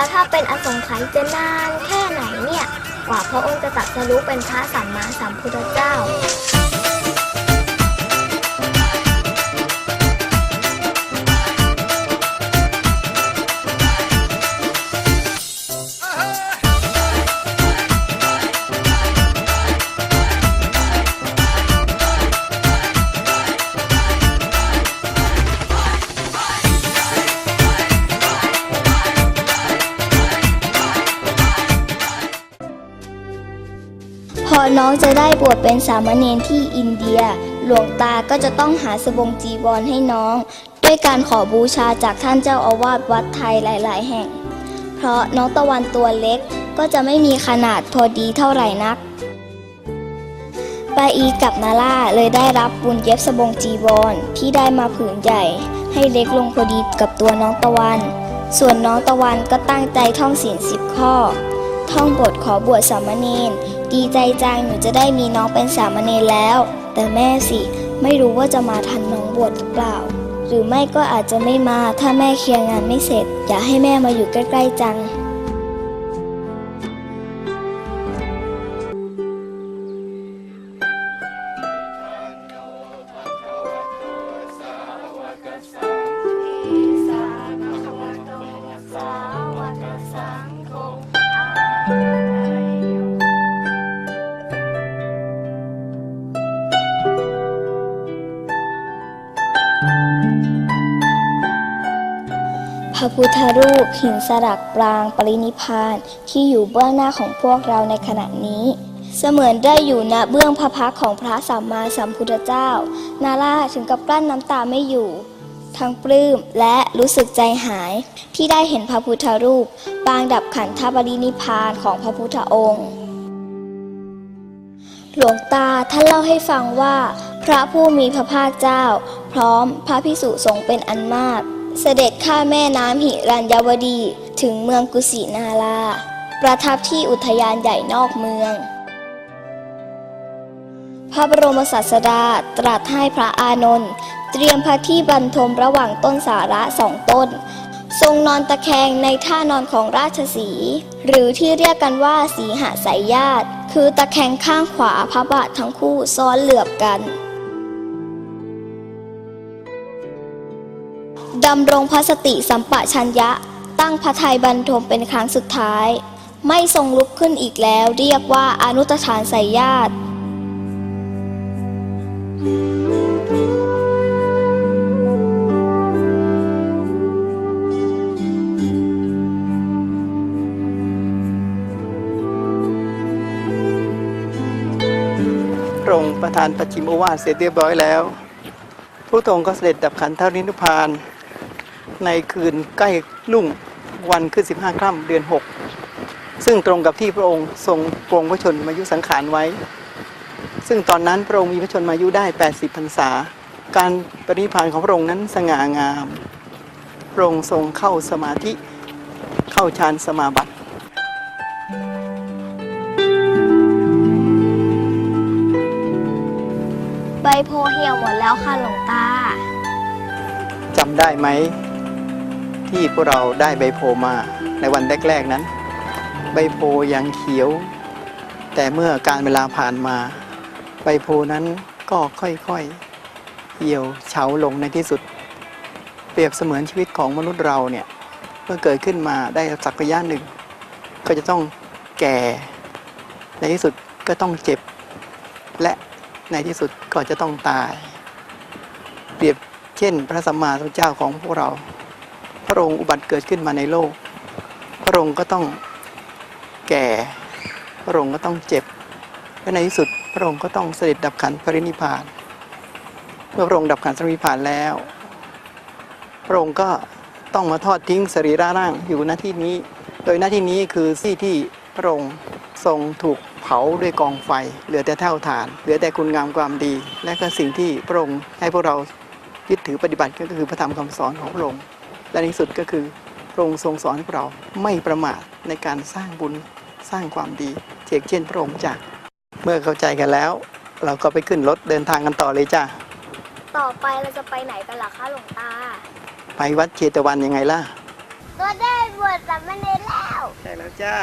แล้วถ้าเป็นอสงไขยจะนานแค่ไหนเนี่ย กว่าพระองค์จะตรัสรู้เป็นพระสัมมาสัมพุทธเจ้า น้องจะได้บวชเป็นสามเณรที่อินเดีย หลวงตาก็จะต้องหาสบงจีวรให้น้อง ด้วยการขอบูชาจากท่านเจ้าอาวาสวัดไทยหลาย ๆ แห่ง เพราะน้องตะวันตัวเล็กก็จะไม่มีขนาดพอดีเท่าไหร่นักปาอีกับนาล่าเลยได้รับบุญเย็บสบงจีวรที่ได้มาผืนใหญ่ ให้เล็กลงพอดีกับตัวน้องตะวัน ส่วนน้องตะวันก็ตั้งใจท่องศีลสิบข้อ ท่องบทขอบวชสามเณรดีใจจังหนูจะได้มีน้องเป็นสามเณรแล้ว แต่แม่สิไม่รู้ว่าจะมาทันน้องบวชหรือเปล่า หรือไม่ก็อาจจะไม่มาถ้าแม่เคลียร์งานไม่เสร็จ อย่าให้แม่มาอยู่ใกล้ๆจัง ระพุทธรูปหินสลักปรางปรินิพานที่อยู่เบื้องหน้าของพวกเราในขณะนี้ เสมือนได้อยู่ณเบื้องพระพักของพระสัมมาสัมพุทธเจ้า นาราถึงกับกลั้นน้ำตาไม่อยู่ ทั้งปลื้มและรู้สึกใจหาย ที่ได้เห็นพระพุทธรูปปางดับขันธปรินิพพานของพระพุทธองค์หลวงตาท่านเล่าให้ฟังว่า พระผู้มีพระภาคเจ้า พร้อมพระพิสุสงฆ์เป็นอันมาก เสด็จข้ามแม่น้ำหิรัญยวดีถึงเมืองกุสินารา ประทับที่อุทยานใหญ่นอกเมือง พระบรมศาสดาตรัสให้พระอานนท์เตรียมพระที่บรรทมระหว่างต้นสาระสองต้น ทรงนอนตะแคงในท่านอนของราชสีหรือที่เรียกกันว่าสีหสายญาติ คือตะแคงข้างขวาพระบาททั้งคู่ซ้อนเหลือบกันำรงพระสติสัมปชัญญะ ตั้งพระทัยบรรทมเป็นครั้งสุดท้าย ไม่ทรงลุกขึ้นอีกแล้วเรียกว่าอนุตฐานสายญาติระองค์ประทานปัจฉิมโอวาทเสร็จเรียบร้อยแล้ว พระองค์ก็เสด็จดับขันธรินุพาน ในคืนใกล้ลุ่งวันขึ้น 15 ค่ำเดือน 6 ซึ่งตรงกับที่พระองค์ทรงปรงพระชนมายุสังขารไว้ ซึ่งตอนนั้นพระองค์มีพระชนมายุได้ 80พรรษา การปรินิพพานของพระองค์นั้นสง่างาม พระองค์ทรงเข้าสมาธิเข้าฌานสมาบัติใบโพเหี่ยวหมดแล้วค่ะหลวงตาจำได้ไหม ที่พวกเราได้ใบโพมาในวันแรกๆนั้น ใบโพยังเขียว แต่เมื่อการเวลาผ่านมา ใบโพนั้นก็ค่อยๆเหี่ยวเฉาลงในที่สุด เปรียบเสมือนชีวิตของมนุษย์เราเนี่ยเมื่อเกิดขึ้นมาได้สักระยะหนึ่ง ก็จะต้องแก่ ในที่สุดก็ต้องเจ็บ และในที่สุดก็จะต้องตาย เปรียบเช่นพระสัมมาสัมพุทธเจ้าของพวกเรา ระองค์อุบัติเกิดขึ้นมาในโลก พระองค์ก็ต้องแก่ พระองค์ก็ต้องเจ็บและในที่สุดพระองค์ก็ต้องเสด็จดับขันธ์ปรินิพพานเมื่อพระองค์ดับขันธ์ปรินิพพานแล้ว พระองค์ก็ต้องมาทอดทิ้งสรีระร่างอยู่หน้าที่นี้ โดยหน้าที่นี้คือที่ที่พระองค์ทรงถูกเผาด้วยกองไฟ เหลือแต่เท่าฐาน เหลือแต่คุณงามความดี และก็สิ่งที่พระองค์ให้พวกเรายึดถือปฏิบัติก็คือพระธรรมคำสอนของพระองค์ และในที่สุดก็คือพระองค์ทรงสอนให้พวกเราไม่ประมาทในการสร้างบุญสร้างความดีเช่นเช่นพระองค์จ้ะเมื่อเข้าใจกันแล้ว เราก็ไปขึ้นรถเดินทางกันต่อเลยจ้ะต่อไปเราจะไปไหนกันล่ะคะหลวงตา ไปวัดเชตวันยังไงล่ะ ก็ได้บวชสามเณรแล้ว ใช่แล้วจ้า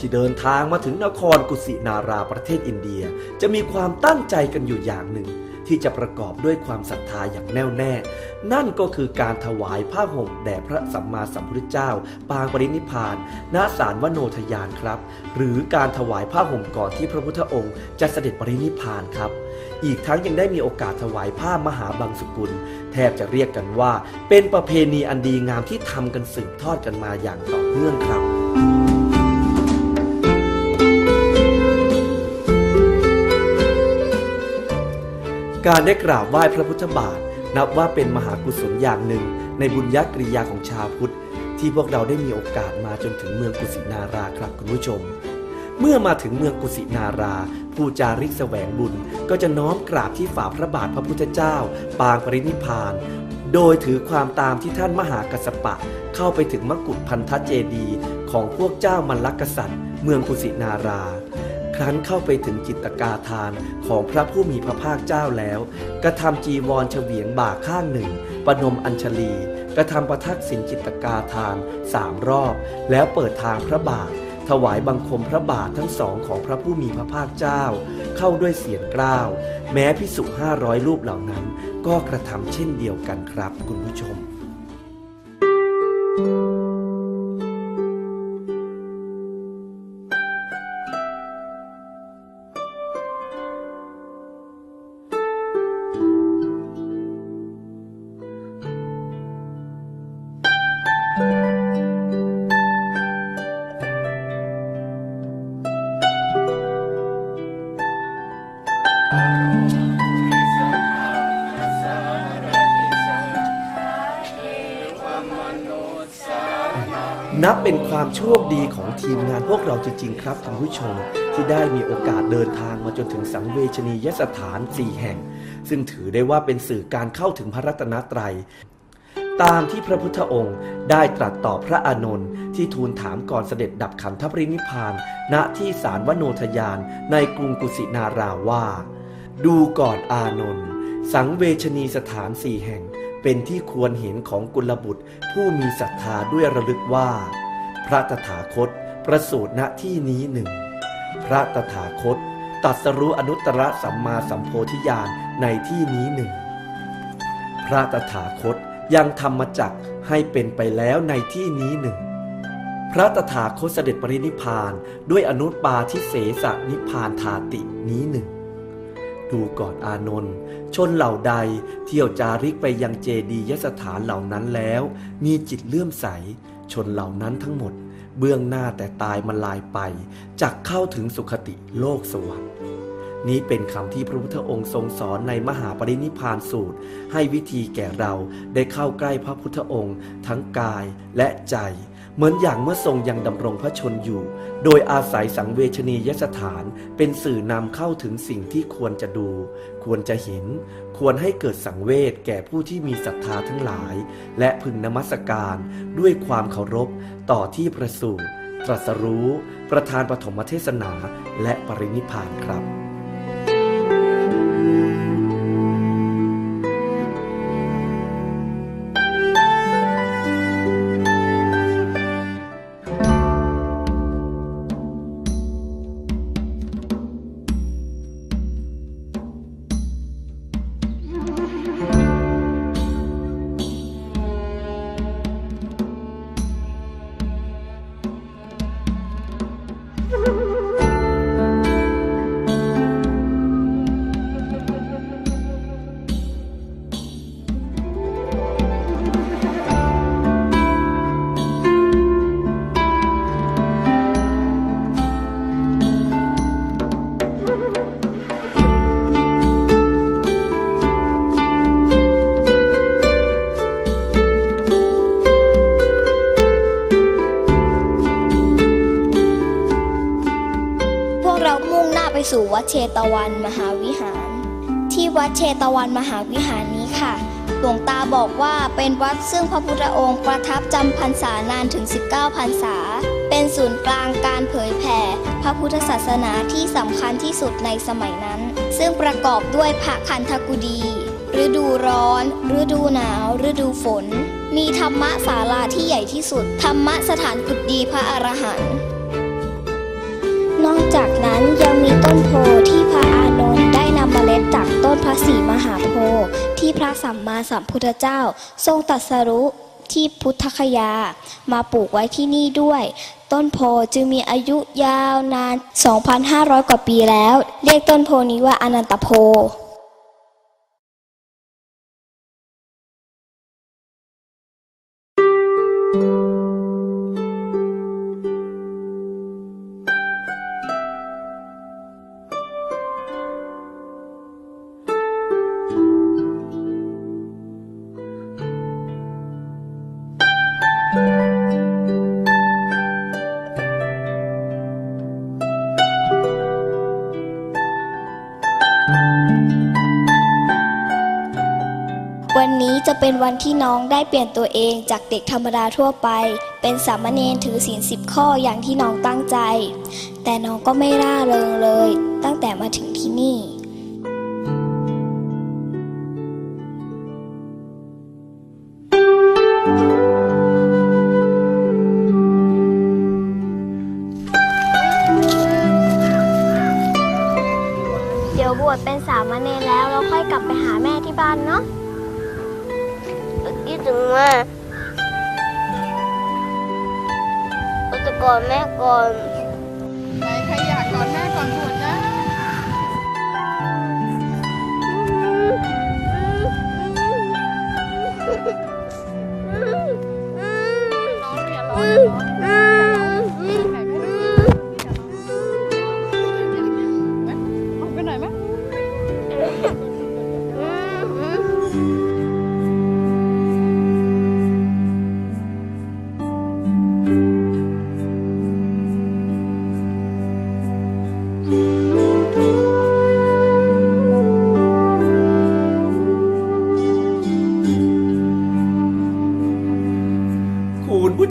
ที่เดินทางมาถึงนครกุสินาราประเทศอินเดีย จะมีความตั้งใจกันอยู่อย่างหนึ่ง ที่จะประกอบด้วยความศรัทธาอย่างแน่วแน่ นั่นก็คือการถวายผ้าห่มแด่พระสัมมาสัมพุทธเจ้า ปางปรินิพานณศาลวโนทยานครับ หรือการถวายผ้าห่มก่อนที่พระพุทธองค์จะเสด็จปรินิพพานครับอีกทั้งยังได้มีโอกาสถวายผ้ามหาบังสุกุล แทบจะเรียกกันว่า เป็นประเพณีอันดีงามที่ทำกันสืบทอดกันมาอย่างต่อเนื่องครับ การได้กราบไหว้พระพุทธบาท นับว่าเป็นมหากุศลอย่างหนึ่ง ในบุญญกริยาของชาวพุทธ ที่พวกเราได้มีโอกาสมาจนถึงเมืองกุสินาราครับคุณผู้ชม เมื่อมาถึงเมืองกุสินารา ผู้จาริกแสวงบุญก็จะน้อมกราบที่ฝ่าพระบาทพระพุทธเจ้า ปางปรินิพาน โดยถือความตามที่ท่านมหากัสปะ เข้าไปถึงมกุฏพันธเจดี ของพวกเจ้ามัลลกษัตริย์ เมืองกุสินารา ครั้นเข้าไปถึงจิตกาทานของพระผู้มีพระภาคเจ้าแล้ว กระทำจีวรเฉวียงบ่าข้างหนึ่ง ประนมอัญชลี กระทำประทักษิณจิตกาทานสามรอบ แล้วเปิดทางพระบาท ถวายบังคมพระบาททั้งสองของพระผู้มีพระภาคเจ้า เข้าด้วยเสียงกล้าว แม้พิสุห้าร้อยรูปเหล่านั้น ก็กระทำเช่นเดียวกันครับคุณผู้ชมนั เราจริงๆครับคุณผู้ชมที่ได้มีโอกาสเดินทางมาจนถึงสังเวชนียสถาน 4 แห่ง ซึ่งถือได้ว่าเป็นสื่อการเข้าถึงพระรัตนตรัย ตามที่พระพุทธองค์ได้ตรัสต่อพระอานนท์ที่ทูลถามก่อนเสด็จดับขันธปรินิพพาน ณที่สารวโนทยานในกรุงกุสินาราว่า ดูก่อนอานนท์สังเวชนีสถานสี่แห่ง เป็นที่ควรเห็นของกุลบุตรผู้มีศรัทธาด้วยระลึกว่า พระตถาคต ประสูติณที่นี้หนึ่งพระตถาคตตรัสรู้อนุตตรสัมมาสัมโพธิญาณในที่นี้หนึ่งพระตถาคตยังธรรมจักให้เป็นไปแล้วในที่นี้หนึ่งพระตถาคตเสด็จปรินิพานด้วยอนุปาทิเสสนิพพานธาตินี้หนึ่งดูก่อนอานนท์ชนเหล่าใดเที่ยวจาริกไปยังเจดียสถานเหล่านั้นแล้ว มีจิตเลื่อมใส ชนเหล่านั้นทั้งหมด เบื้องหน้าแต่ตายมันลายไปจักเข้าถึงสุขติโลกสวรรค์นี้เป็นคำที่พระพุทธองค์ทรงสอนในมหาปรินิพานสูตร ให้วิธีแก่เราได้เข้าใกล้พระพุทธองค์ ทั้งกายและใจ เหมือนอย่างเมื่อทรงยังดำรงพระชนอยู่ โดยอาศัยสังเวชนียสถานเป็นสื่อนำเข้าถึงสิ่งที่ควรจะดู ควรจะเห็น ควรให้เกิดสังเวชแก่ผู้ที่มีศรัทธาทั้งหลาย และพึงนมัสการด้วยความเคารพต่อที่ประสูติตรัสรู้ ประธานปฐมเทศนา และปรินิพพานครับ ไปสู่วัดเชตวันมหาวิหาร ที่วัดเชตวันมหาวิหารนี้ค่ะ หลวงตาบอกว่าเป็นวัดซึ่งพระพุทธองค์ประทับจำพรรษานานถึง 19พรรษา เป็นศูนย์กลางการเผยแผ่พระพุทธศาสนาที่สำคัญที่สุดในสมัยนั้น ซึ่งประกอบด้วยพระคันธกุดีฤดูร้อน ฤดูหนาว ฤดูฝน มีธรรมะศาลาที่ใหญ่ที่สุด ธรรมะสถานกุดีพระอรหันต์ นอกจากนั้นยังมีต้นโพที่พระอานนท์ได้นำเมล็ดจากต้นพระศรีมหาโพธิ์ที่พระสัมมาสัมพุทธเจ้า ทรงตรัสรู้ที่พุทธคยา มาปลูกไว้ที่นี่ด้วย ต้นโพจึงมีอายุยาวนาน 2,500 กว่าปีแล้ว เรียกต้นโพนี้ว่าอนันตโพ วันนี้จะเป็นวันที่น้องได้เปลี่ยนตัวเองจากเด็กธรรมดาทั่วไป เป็นสามเณรถือศีลสิบข้ออย่างที่น้องตั้งใจ แต่น้องก็ไม่ร่าเริงเลย ตั้งแต่มาถึงที่นี่ เป็นสามเณรแล้วเราค่อยกลับไปหาแม่ที่บ้านเนาะคิดถึงแม่เราจะกอดแม่ก่อนไหนใครอยากกอดแม่ก่อนบวชนะ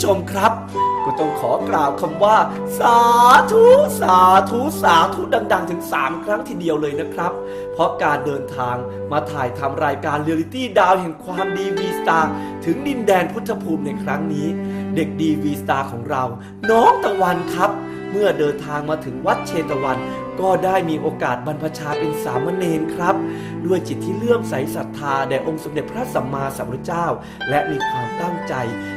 ชมครับ ก็ต้องขอกล่าวคำว่า สาธุสาธุสาธุดัง ๆ ถึง 3 ครั้งทีเดียวเลยนะครับ เพราะการเดินทางมาถ่ายทำรายการเรียลิตี้ดาวแห่งความดีวีสตาร์ถึงดินแดนพุทธภูมิในครั้งนี้ เด็กดีวีสตาร์ของเรา น้องตะวันครับ เมื่อเดินทางมาถึงวัดเชตวัน ก็ได้มีโอกาสบรรพชาเป็นสามเณรครับ ด้วยจิตที่เลื่อมใสศรัทธาแด่องค์สมเด็จพระสัมมาสัมพุทธเจ้า และมีความตั้งใจ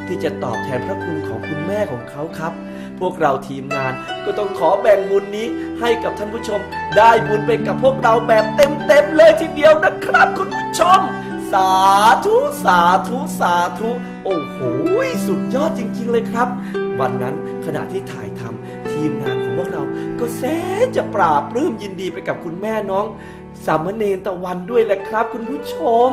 ที่จะตอบแทนพระคุณของคุณแม่ของเขาครับ พวกเราทีมงานก็ต้องขอแบ่งบุญนี้ให้กับท่านผู้ชม ได้บุญไปกับพวกเราแบบเต็มๆเลยทีเดียวนะครับคุณผู้ชมสาธุสาธุสาธุ โอ้โห สุดยอดจริง ๆ เลยครับ วันนั้นขณะที่ถ่ายทำ ทีมงานของพวกเรา ก็แสนจะปราบปลื้มยินดีไปกับคุณแม่น้อง สามเณรตะวันด้วยแหละครับ คุณผู้ชม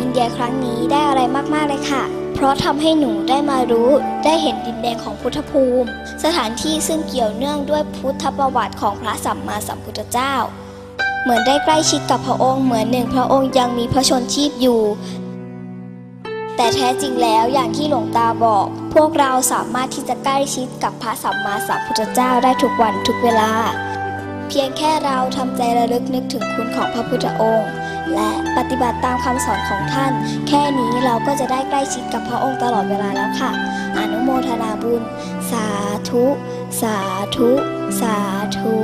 อินเดียครั้งนี้ได้อะไรมากๆเลยค่ะ เพราะทำให้หนูได้มารู้ได้เห็นดินแดนของพุทธภูมิ สถานที่ซึ่งเกี่ยวเนื่องด้วยพุทธประวัติของพระสัมมาสัมพุทธเจ้า เหมือนได้ใกล้ชิดกับพระองค์เหมือนหนึ่งพระองค์ยังมีพระชนชีพอยู่ แต่แท้จริงแล้วอย่างที่หลวงตาบอก พวกเราสามารถที่จะใกล้ชิดกับพระสัมมาสัมพุทธเจ้าได้ทุกวันทุกเวลา เพียงแค่เราทำใจระลึกนึกถึงคุณของพระพุทธองค์ และปฏิบัติตามคำสอนของท่าน แค่นี้เราก็จะได้ใกล้ชิดกับพระองค์ตลอดเวลาแล้วค่ะ อนุโมทนาบุญ สาธุ สาธุ สาธุ